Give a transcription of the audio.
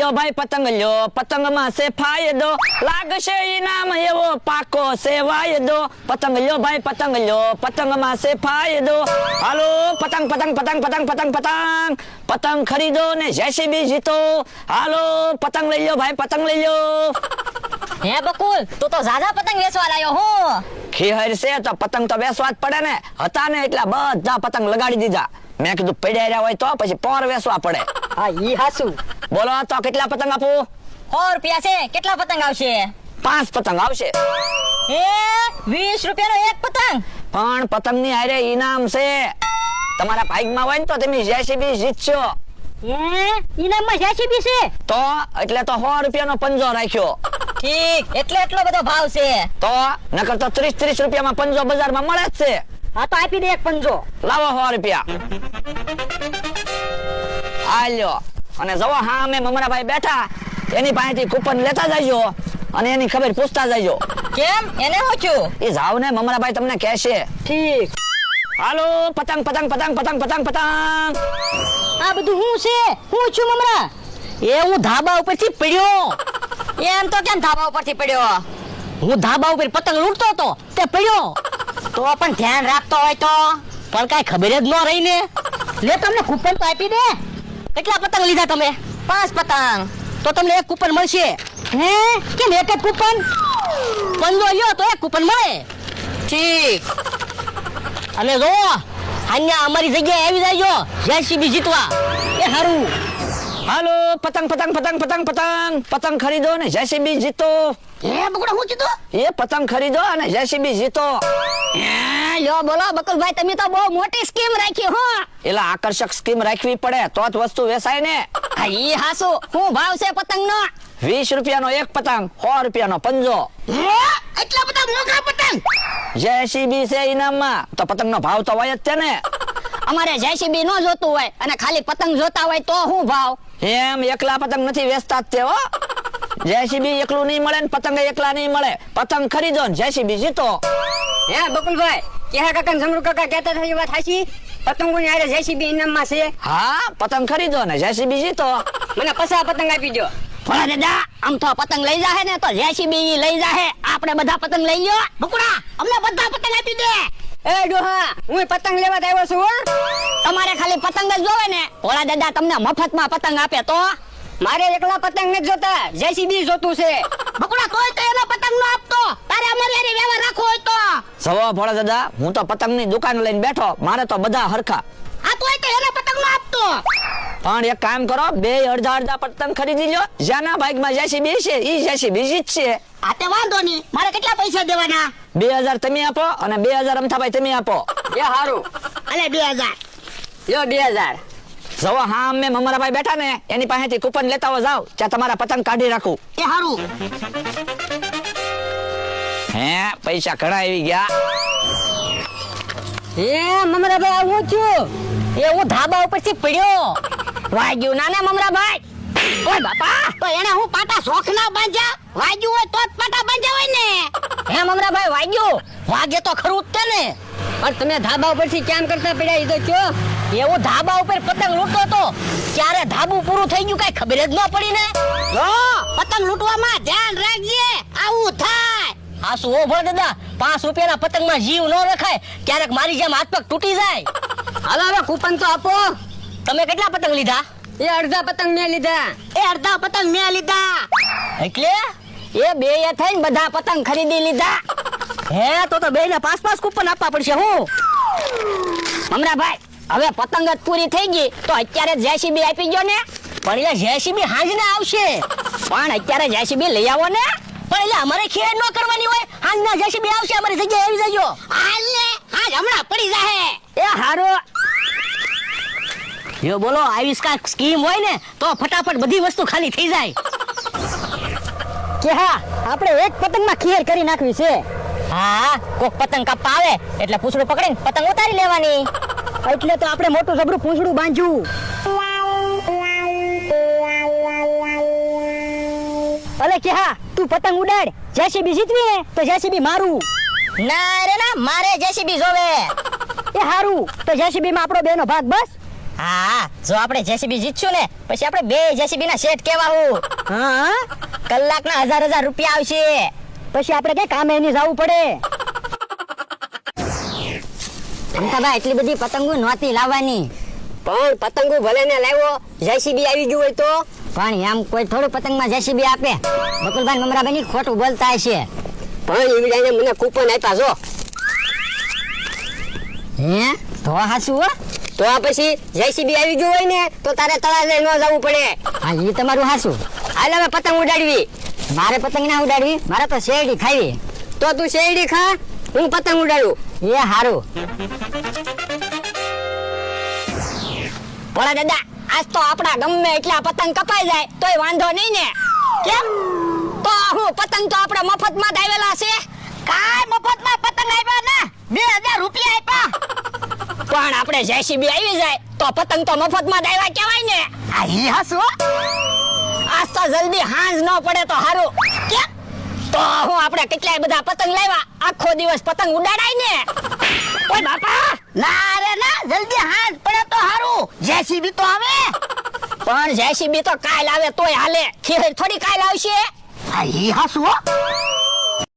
લ્યો ભાઈ પતંગ લ્યો પતંગમાં છે ફાયદો લાગશે ઇનામ એવો પાકો છે વાયદો પતંગ લ્યો ભાઈ પતંગ લ્યો પતંગમાં છે ફાયદો હાલો પતંગ પતંગ પતંગ પતંગ પતંગ પતંગ. પતંગ ખરીદો ને જેસીબી જીતો. હાલો પતંગ લઈ લ્યો ભાઈ પતંગ લઈ લ્યો. હે બકુલ તું તો ઝાઝા પતંગ વેચવા લાયો હું. ખીહર છે તો પતંગ તો વેસવા જ પડે ને. હતા ને એટલા બધા પતંગ લગાડી દીધા. મેં કીધું પડ્યા રહ્યા હોય તો પછી પોર વેસવા પડે. હા ઈ હાસુ બોલો તો કેટલા પતંગ આપું? સો રૂપિયા છે. કેટલા પતંગ આવશે? પાંચ પતંગ આવશે. એ વીસ રૂપિયાનો એક પતંગ. પણ પતંગની હારે ઇનામ છે. તમારા ભાગમાં હોય ને તો તમે જેસીબી જીતશો. હે? ઇનામમાં જેસીબી છે? તો એટલે તો સો રૂપિયાનો પંજો રાખ્યો. ઠીક એટલે એટલો બધો ભાવ છે. તો નકર તો ત્રીસ ત્રીસ રૂપિયામાં પંજો બજારમાં મળે જ છે. હા તો આપી દે એક પંજો. લાવો સો રૂપિયા. આલ્યો લ્યો અને જવો હા અમે મમરાભાઈ બેઠા. એની પાસેથી કૂપન લેતા જજો અને એની ખબર પૂછતા જજો. કેમ? એને હું એ જાવ ને મમરાભાઈ તમને કહેશે. ઠીક. હાલો પતંગ પતંગ પતંગ પતંગ પતંગ પતંગ. આ બધું હું છે? હું છું મમરા? એ હું ધાબા ઉપરથી પડ્યો એમ તો કેમ ધાબા ઉપરથી પડ્યો હું ધાબા ઉપર પતંગ લૂંટતો હતો તે પડ્યો તો પણ ધ્યાન રાખતો હોય તો? પણ કાંઈ ખબર જ ન રહી ને લે તમને કૂપન તો આપી દે. કેટલા પતંગ લીધા તમે? પાંચ પતંગ. તો તમને એક કૂપન મળશે. હે? કેમ એક એક કૂપન? પંજો લ્યો તો એક કૂપન મળે. ઠીક. અને જો, અહીંયા અમારી જગ્યાએ આવી જાયજો જેસીબી જીતવા. એ હારું. હાલો પતંગ પતંગ પતંગ પતંગ પતંગ. પતંગ ખરીદો ને જેસીબી જીતો. હે બકુડા હું જીતો? એ પતંગ ખરીદો અને જેસીબી જીતો. હે લ્યો બોલો બકુલભાઈ તમે તો બહુ મોટી સ્કીમ રાખી હો. એલા આકર્ષક સ્કીમ રાખવી પડે તો જ વસ્તુ વેચાય ને. ઈ હાસુ. હું ભાવ છે પતંગનો? વીસ રૂપિયાનો એક પતંગ સો રૂપિયાનો પંજો. હે એટલા બધા મોંઘા પતંગ? જેસીબી છે ઇનામમાં. તો પતંગનો ભાવ તો હોય જ છે ને. અમારે જેસીબી નો જોતું હોય અને ખાલી પતંગ જોતા હોય તો હું ભાવ? એમ એકલા પતંગ નથી વેચતા તે હો. જેસીબી એકલું નહીં મળે ને પતંગ એકલા નહીં મળે. પતંગ ખરીદો ને જેસીબી જીતો. હે બકુલભાઈ કેહા કાકા સમરૂ કાકા કહેતા થઈ વાત હાચી? પતંગો ની હારે જેસીબી ઇનામમાં છે. હા પતંગ ખરીદો ને જેસીબી જીતો. મને પસા પતંગ આપી દો ભલા દાદા આમ તો પતંગ લઈ જાહે ને તો જેસીબી લઈ જાહે. આપણે બધા પતંગ લઈ લ્યો. બકુડા અમને બધા પતંગ આપી દે. એ ડોહા, હું પતંગ લેવા આવ્યો છું તમારે ખાલી પતંગ જ જોવે ને. ભોળા દાદા તમને મફતમાં પતંગ આપે તો. મારે એકલા પતંગ નથી જોતા જેસીબી જોતું છે. બકુડા, તોય તો એનો પતંગ નો આપતો. તારે અમારી હારી વ્યવહાર રાખવો હોય તો. જવા ભોળા દાદા, હું તો પતંગની દુકાન લઈને બેઠો, મારે તો બધા હરખા. આ તોય તો એનો પતંગ નો આપતો. પણ એક કામ કરો બે અડધા અડધા પતંગ ખરીદી લો જેના બાઇકમાં જેસીબી છે ઈ જેસીબી જીતશે આ તે વાંધો નહીં. મારે કેટલા પૈસા દેવાના? બે હજાર તમે આપો અને બે હજાર અમથાભાઈ તમે આપો. એ સારું અલે બે હજાર. યો બે હજાર. જવો હા અમે મમરાભાઈ બેઠા ને એની પાસેથી કૂપન લેતા હો જાવ ત્યાં તમારા પતંગ કાઢી રાખું. એ સારું હે પૈસા ઘણા આવી ગયા. એ મમરાભાઈ આવું છું એ હું ધાબા ઉપરથી પડ્યો વાગ્યું. નાના મમરા ભાઈ ઓય બાપા તો એને હું પાટા શોખ ના બાંધ્યા? વાગ્યું હોય તો જ પાટા બાંધ્યા હોય ને. હે મમરાભાઈ વાગ્યું. વાગે તો ખરું જ ને પણ તમે ધાબા ઉપરથી કેમ કરતા પડ્યા એ તો કયો. એવું ધાબા ઉપર પતંગ લૂંટતો તો ક્યારે ધાબુ પૂરું થઈ ગયું કઈ ખબર જ ન પડી ને. જો પતંગ લૂંટવામાં ધ્યાન રાખજે. આવું થાય. હા શું હો દાદા પાંચ રૂપિયાના પતંગમાં જીવ ન રખાય. ક્યારેક મારી જેમ હાથ પગ તૂટી જાય. હવે હવે કૂપન તો આપો. તમે કેટલા પતંગ લીધા? એ અડધા પતંગ મેં લીધા. એ અડધા પતંગ મેં લીધા. એટલે? એ બે એ થઈને બધા પતંગ ખરીદી લીધા. હે તો તો બે ને પાંચ પાંચ કૂપન આપવા પડશે હું? મમરાભાઈ હવે પતંગ જ પૂરી થઈ ગઈ તો અત્યારે જેસીબી આપી ગયો ને. પણ એટલે જેસીબી હાંજને આવશે. પણ અત્યારે જેસીબી લઈ આવો ને. પણ એટલે અમારે ખેડ ન કરવાની હાંજના જેસીબી આવશે અમારી જગ્યાએ આવી જજો. હાલ ને હાલ હમણાં પડી જાહે. એ હારો. જો બોલો આવી કાંઈક સ્કીમ હોય ને તો ફટાફટ બધી વસ્તુ ખાલી થઈ જાય. કે હા આપણે એક પતંગમાં ખીર કરી નાખવી છે. હા કોક પતંગ કાપવા આવે એટલે પૂછડું પકડીને પતંગ ઉતારી લેવાની. એટલે તો આપણે મોટું જબરું પૂછડું બાંધ્યું. અલે કે હા તું પતંગ ઉડાડ. જેસીબી જીતવી ને તો જેસીબી મારું. ના રે ના મારે જેસીબી જોવે. એ હારું તો જેસીબી માં આપણો બેનો ભાગ બસ. હા જો આપણે જેસીબી જીતશું ને પછી આપણે બે જેસીબી ના સેટ કેવા હું? હા કલાકના હજાર હજાર રૂપિયા આવશે. પછી આપણે કઈ કામે એની જવું પડે? ભાઈ એટલી બધી પતંગો નહોતી લાવવાની. પણ પતંગો ભલે ને લાવ્યો જેસીબી આવી ગયું હોય તો? પણ એમ કોઈ થોડું પતંગમાં જેસીબી આપે. બકુલભાઈ મમરાભાઈ ખોટું બોલતા છે પણ ઈવડાઈને મને કૂપન આપ્યા જો હે? તો હાસુ હો? તો આ પછી જેસીબી આવી ગયું હોય ને તો તારે તળાજે ન જવું પડે. હા એ તમારું હાસુ હાલ હવે પતંગ ઉડાડવી. મારે પતંગ ના ઉડાડવી? મારે તો શેરડી ખાવી. તો તું શેરડી ખા હું પતંગ ઉડાડું. એ હારું. પણ દાદા. આજ તો આપણા ગમે એટલા પતંગ કપાઈ જાય તોય વાંધો નહીં ને. કેમ? તો હું પતંગ તો આપણે મફતમાં જ આવેલા છે. કાય મફતમાં પતંગ આવ્યા ને બે હજાર રૂપિયા આપ્યા પણ આપણે જેસીબી આવી જાય તો પતંગ તો મફતમાં જ આવ્યા કહેવાય ને. આ હી હાસુ આજ તો જલ્દી હાંજ ન પડે તો સારું કેમ? તો હું આપણે કેટલાય બધા પતંગ લાવ્યા આખો દિવસ પતંગ ઉડાડાય ને. ઓય બાપા. ના રે ના જલ્દી હારું જેસીબી તો આવે. પણ જેસીબી તો કાલ આવે તોય હાલે. ખીર થોડી કાલ આવશે. આ ઈ હાસુ.